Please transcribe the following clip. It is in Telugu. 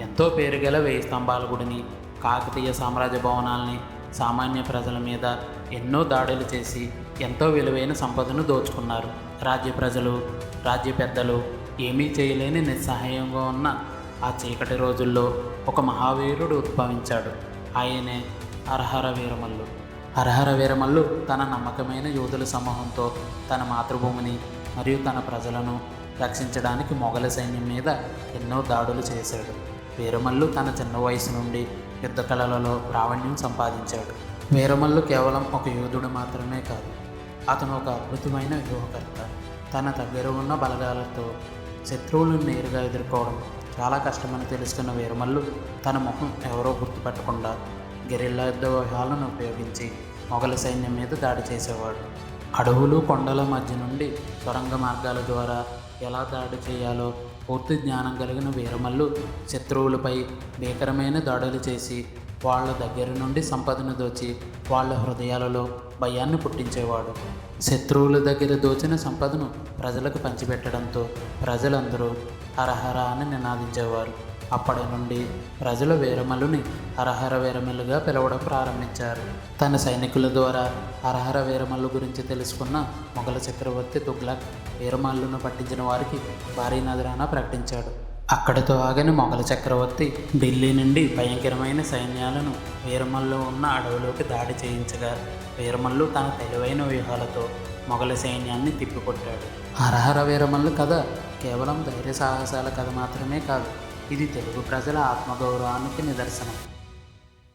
ఎంతో పేరుగల వేయి స్తంభాల గుడిని కాకతీయ సామ్రాజ్య భవనాల్ని సామాన్య ప్రజల మీద ఎన్నో దాడులు చేసి ఎంతో విలువైన సంపదను దోచుకున్నారు. రాజ్య ప్రజలు రాజ్య పెద్దలు ఏమీ చేయలేని నిస్సహాయంగా ఉన్న ఆ చీకటి రోజుల్లో ఒక మహావీరుడు ఉద్భవించాడు. ఆయనే అర్హర వీరమల్లు. అర్హర వీరమల్లు తన నమ్మకమైన యోధుల సమూహంతో తన మాతృభూమిని మరియు తన ప్రజలను రక్షించడానికి మొఘల సైన్యం మీద ఎన్నో దాడులు చేశాడు. వీరమల్లు తన చిన్న వయసు నుండి యుద్ధ కళలలో ప్రావీణ్యం సంపాదించాడు. వీరమల్లు కేవలం ఒక యోధుడు మాత్రమే కాదు అతను ఒక అద్భుతమైన వ్యూహకర్త. తన దగ్గర ఉన్న బలగాలతో శత్రువులను నేరుగా ఎదుర్కోవడం చాలా కష్టమని తెలుసుకున్న వీరమల్లు తన ముఖం ఎవరో గుర్తుపట్టకుండా గెరిల్లా యుద్ధ వ్యూహాలను ఉపయోగించి మొఘల సైన్యం మీద దాడి చేసేవాడు. అడవులు కొండల మధ్య నుండి సొరంగ మార్గాల ద్వారా ఎలా దాడి చేయాలో పూర్తి జ్ఞానం కలిగిన వీరమల్లు శత్రువులపై భీకరమైన దాడులు చేసి వాళ్ళ దగ్గర నుండి సంపదను దోచి వాళ్ళ హృదయాలలో భయాన్ని పుట్టించేవాడు. శత్రువుల దగ్గర దోచిన సంపదను ప్రజలకు పంచిపెట్టడంతో ప్రజలందరూ హరహర అని నినాదించేవారు. అప్పటి నుండి ప్రజలు వీరమల్లుని హరహర వీరమల్లుగా పిలవడం ప్రారంభించారు. తన సైనికుల ద్వారా హరహర వీరమల్లు గురించి తెలుసుకున్న మొఘల చక్రవర్తి తుగ్లక్ వీరమల్లును పట్టించిన వారికి భారీ నజరాన ప్రకటించాడు. అక్కడితో ఆగని మొఘల చక్రవర్తి ఢిల్లీ నుండి భయంకరమైన సైన్యాలను వీరమల్లు ఉన్న అడవిలోకి దాడి చేయించగా వీరమల్లు తన తెలివైన వ్యూహాలతో మొఘల సైన్యాన్ని తిప్పికొట్టాడు. హరహర వీరమల్లు కథ కేవలం ధైర్య సాహసాల కథ మాత్రమే కాదు ఇది తెలుగు ప్రజల ఆత్మగౌరవానికి నిదర్శనం.